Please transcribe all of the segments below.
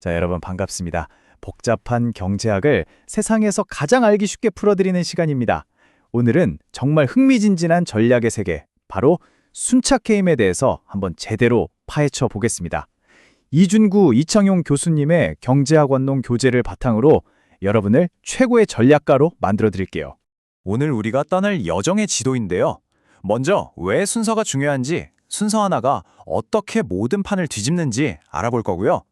자, 여러분 반갑습니다. 복잡한 경제학을 세상에서 가장 알기 쉽게 풀어드리는 시간입니다. 오늘은 정말 흥미진진한 전략의 세계, 바로 순착 게임에 대해서 한번 제대로 파헤쳐 보겠습니다. 이준구, 이창용 교수님의 경제학 원론 교재를 바탕으로 여러분을 최고의 전략가로 만들어 드릴게요. 오늘 우리가 떠날 여정의 지도인데요. 먼저 왜 순서가 중요한지, 순서 하나가 어떻게 모든 판을 뒤집는지 알아볼 거고요.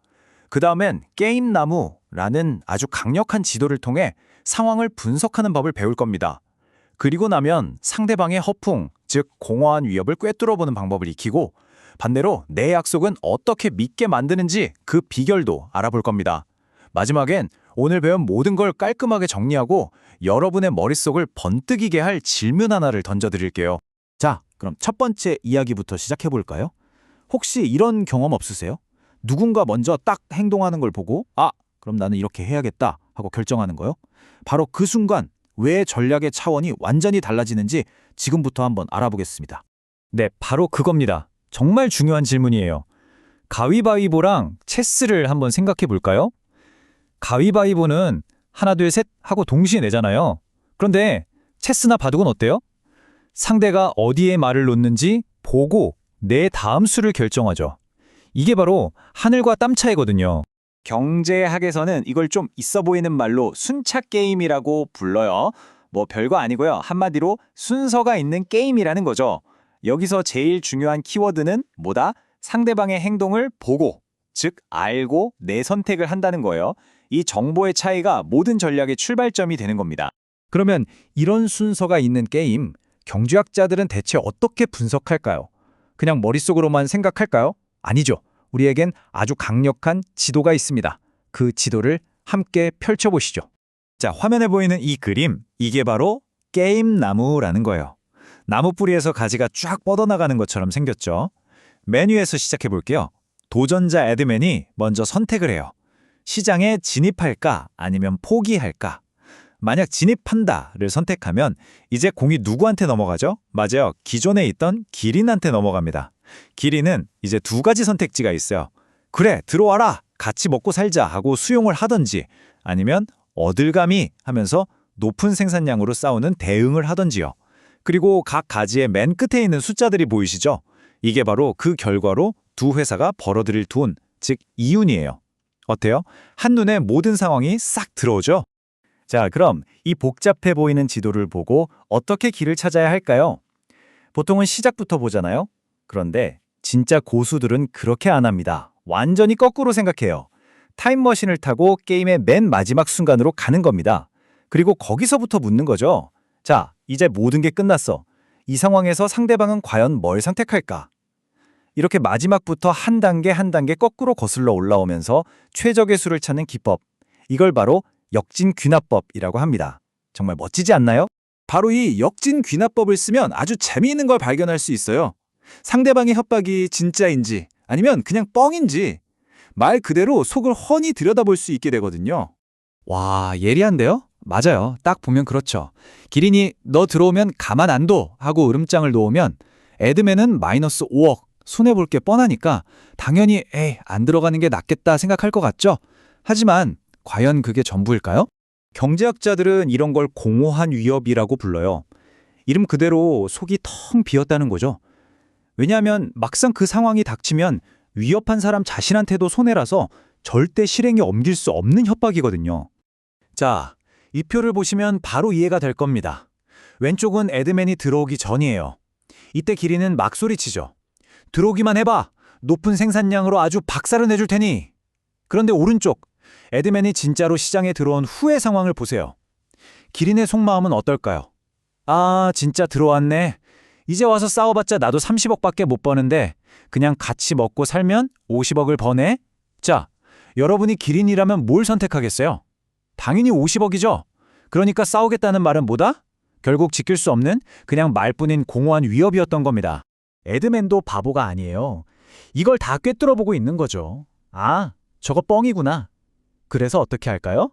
그 다음엔 게임나무라는 아주 강력한 지도를 통해 상황을 분석하는 법을 배울 겁니다. 그리고 나면 상대방의 허풍, 즉 공허한 위협을 꿰뚫어보는 방법을 익히고 반대로 내 약속은 어떻게 믿게 만드는지 그 비결도 알아볼 겁니다. 마지막엔 오늘 배운 모든 걸 깔끔하게 정리하고 여러분의 머릿속을 번뜩이게 할 질문 하나를 던져드릴게요. 자, 그럼 첫 번째 이야기부터 시작해볼까요? 혹시 이런 경험 없으세요? 누군가 먼저 딱 행동하는 걸 보고 아, 그럼 나는 이렇게 해야겠다 하고 결정하는 거요? 바로 그 순간 왜 전략의 차원이 완전히 달라지는지 지금부터 한번 알아보겠습니다. 네, 바로 그겁니다. 정말 중요한 질문이에요. 가위바위보랑 체스를 한번 생각해 볼까요? 가위바위보는 하나, 둘, 셋 하고 동시에 내잖아요. 그런데 체스나 바둑은 어때요? 상대가 어디에 말을 놓는지 보고 내 다음 수를 결정하죠. 이게 바로 하늘과 땀 차이거든요. 경제학에서는 이걸 좀 있어 보이는 말로 순착 게임이라고 불러요. 뭐 별거 아니고요. 한마디로 순서가 있는 게임이라는 거죠. 여기서 제일 중요한 키워드는 뭐다? 상대방의 행동을 보고, 즉 알고 내 선택을 한다는 거예요. 이 정보의 차이가 모든 전략의 출발점이 되는 겁니다. 그러면 이런 순서가 있는 게임, 경제학자들은 대체 어떻게 분석할까요? 그냥 머릿속으로만 생각할까요? 아니죠. 우리에겐 아주 강력한 지도가 있습니다. 그 지도를 함께 펼쳐보시죠. 자, 화면에 보이는 이 그림, 이게 바로 게임나무라는 거예요. 나무 뿌리에서 가지가 쫙 뻗어나가는 것처럼 생겼죠. 메뉴에서 시작해 볼게요. 도전자 에드맨이 먼저 선택을 해요. 시장에 진입할까 아니면 포기할까? 만약 진입한다를 선택하면 이제 공이 누구한테 넘어가죠? 맞아요. 기존에 있던 기린한테 넘어갑니다. 기린은 이제 두 가지 선택지가 있어요. 그래, 들어와라. 같이 먹고 살자 하고 수용을 하던지 아니면 어딜감이 하면서 높은 생산량으로 싸우는 대응을 하던지요. 그리고 각 가지의 맨 끝에 있는 숫자들이 보이시죠? 이게 바로 그 결과로 두 회사가 벌어들일 돈, 즉 이윤이에요. 어때요? 한눈에 모든 상황이 싹 들어오죠? 자, 그럼 이 복잡해 보이는 지도를 보고 어떻게 길을 찾아야 할까요? 보통은 시작부터 보잖아요? 그런데 진짜 고수들은 그렇게 안 합니다. 완전히 거꾸로 생각해요. 타임머신을 타고 게임의 맨 마지막 순간으로 가는 겁니다. 그리고 거기서부터 묻는 거죠. 자, 이제 모든 게 끝났어. 이 상황에서 상대방은 과연 뭘 선택할까? 이렇게 마지막부터 한 단계 한 단계 거꾸로 거슬러 올라오면서 최적의 수를 찾는 기법. 이걸 바로 역진 귀납법이라고 합니다. 정말 멋지지 않나요? 바로 이 역진 귀납법을 쓰면 아주 재미있는 걸 발견할 수 있어요. 상대방의 협박이 진짜인지 아니면 그냥 뻥인지 말 그대로 속을 훤히 들여다볼 수 있게 되거든요. 와, 예리한데요? 맞아요. 딱 보면 그렇죠. 기린이 너 들어오면 가만 안 둬 하고 으름장을 놓으면 에드맨은 마이너스 5억 손해볼 게 뻔하니까 당연히 에이 안 들어가는 게 낫겠다 생각할 것 같죠? 하지만 과연 그게 전부일까요? 경제학자들은 이런 걸 공허한 위협이라고 불러요. 이름 그대로 속이 텅 비었다는 거죠. 왜냐하면 막상 그 상황이 닥치면 위협한 사람 자신한테도 손해라서 절대 실행에 옮길 수 없는 협박이거든요. 자, 이 표를 보시면 바로 이해가 될 겁니다. 왼쪽은 에드맨이 들어오기 전이에요. 이때 기린은 막 소리치죠. 들어오기만 해봐. 높은 생산량으로 아주 박살을 내줄 테니. 그런데 오른쪽, 에드맨이 진짜로 시장에 들어온 후의 상황을 보세요. 기린의 속마음은 어떨까요? 아, 진짜 들어왔네. 이제 와서 싸워봤자 나도 30억밖에 못 버는데 그냥 같이 먹고 살면 50억을 버네? 자, 여러분이 기린이라면 뭘 선택하겠어요? 당연히 50억이죠. 그러니까 싸우겠다는 말은 뭐다? 결국 지킬 수 없는 그냥 말뿐인 공허한 위협이었던 겁니다. 에드맨도 바보가 아니에요. 이걸 다 꿰뚫어보고 있는 거죠. 아, 저거 뻥이구나. 그래서 어떻게 할까요?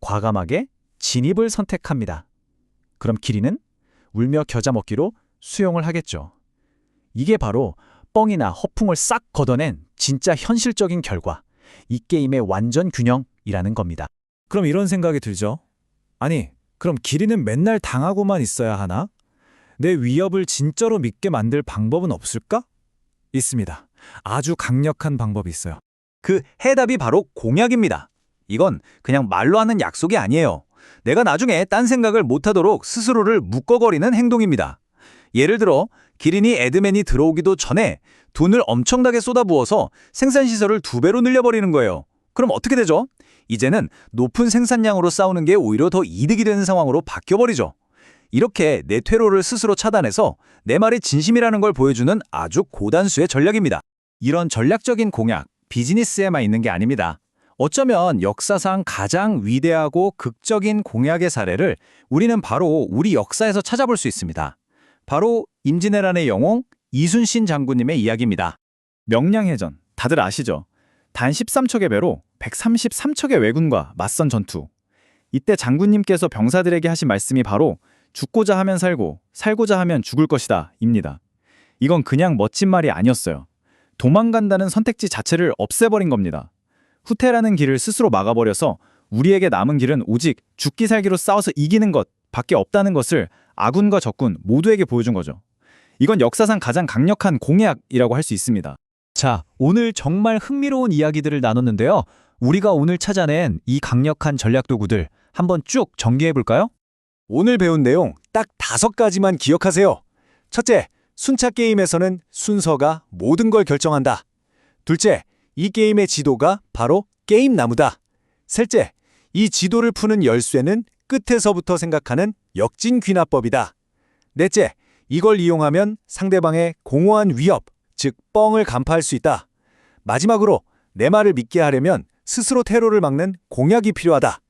과감하게 진입을 선택합니다. 그럼 기린은 울며 겨자 먹기로 수용을 하겠죠. 이게 바로 뻥이나 허풍을 싹 걷어낸 진짜 현실적인 결과, 이 게임의 완전 균형이라는 겁니다. 그럼 이런 생각이 들죠. 아니, 그럼 기린은 맨날 당하고만 있어야 하나? 내 위협을 진짜로 믿게 만들 방법은 없을까? 있습니다. 아주 강력한 방법이 있어요. 그 해답이 바로 공약입니다. 이건 그냥 말로 하는 약속이 아니에요. 내가 나중에 딴 생각을 못하도록 스스로를 묶어거리는 행동입니다. 예를 들어 기린이 에드맨이 들어오기도 전에 돈을 엄청나게 쏟아부어서 생산시설을 두 배로 늘려버리는 거예요. 그럼 어떻게 되죠? 이제는 높은 생산량으로 싸우는 게 오히려 더 이득이 되는 상황으로 바뀌어버리죠. 이렇게 내 퇴로를 스스로 차단해서 내 말이 진심이라는 걸 보여주는 아주 고단수의 전략입니다. 이런 전략적인 공약, 비즈니스에만 있는 게 아닙니다. 어쩌면 역사상 가장 위대하고 극적인 공약의 사례를 우리는 바로 우리 역사에서 찾아볼 수 있습니다. 바로 임진왜란의 영웅 이순신 장군님의 이야기입니다. 명량해전, 다들 아시죠? 단 13척의 배로 133척의 왜군과 맞선 전투. 이때 장군님께서 병사들에게 하신 말씀이 바로 죽고자 하면 살고 살고자 하면 죽을 것이다 입니다. 이건 그냥 멋진 말이 아니었어요. 도망간다는 선택지 자체를 없애버린 겁니다. 후퇴라는 길을 스스로 막아버려서 우리에게 남은 길은 오직 죽기 살기로 싸워서 이기는 것 밖에 없다는 것을 아군과 적군 모두에게 보여준 거죠. 이건 역사상 가장 강력한 공약이라고 할 수 있습니다. 자, 오늘 정말 흥미로운 이야기들을 나눴는데요. 우리가 오늘 찾아낸 이 강력한 전략 도구들 한번 쭉 정리해 볼까요? 오늘 배운 내용 딱 다섯 가지만 기억하세요. 첫째, 순차 게임에서는 순서가 모든 걸 결정한다. 둘째, 이 게임의 지도가 바로 게임 나무다. 셋째, 이 지도를 푸는 열쇠는 끝에서부터 생각하는 역진 귀납법이다. 넷째, 이걸 이용하면 상대방의 공허한 위협, 즉 뻥을 간파할 수 있다. 마지막으로 내 말을 믿게 하려면 스스로 테러를 막는 공약이 필요하다.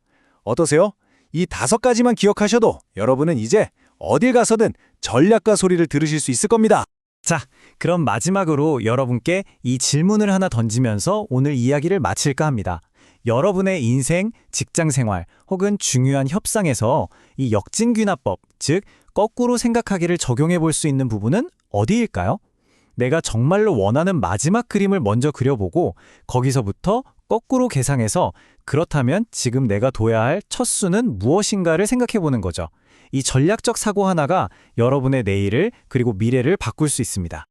어떠세요? 이 다섯 가지만 기억하셔도 여러분은 이제 어딜 가서든 전략가 소리를 들으실 수 있을 겁니다. 자, 그럼 마지막으로 여러분께 이 질문을 하나 던지면서 오늘 이야기를 마칠까 합니다. 여러분의 인생, 직장 생활 혹은 중요한 협상에서 이 역진귀납법, 즉 거꾸로 생각하기를 적용해 볼 수 있는 부분은 어디일까요? 내가 정말로 원하는 마지막 그림을 먼저 그려보고 거기서부터 거꾸로 계상해서 그렇다면 지금 내가 둬야 할 첫 수는 무엇인가를 생각해 보는 거죠. 이 전략적 사고 하나가 여러분의 내일을 그리고 미래를 바꿀 수 있습니다.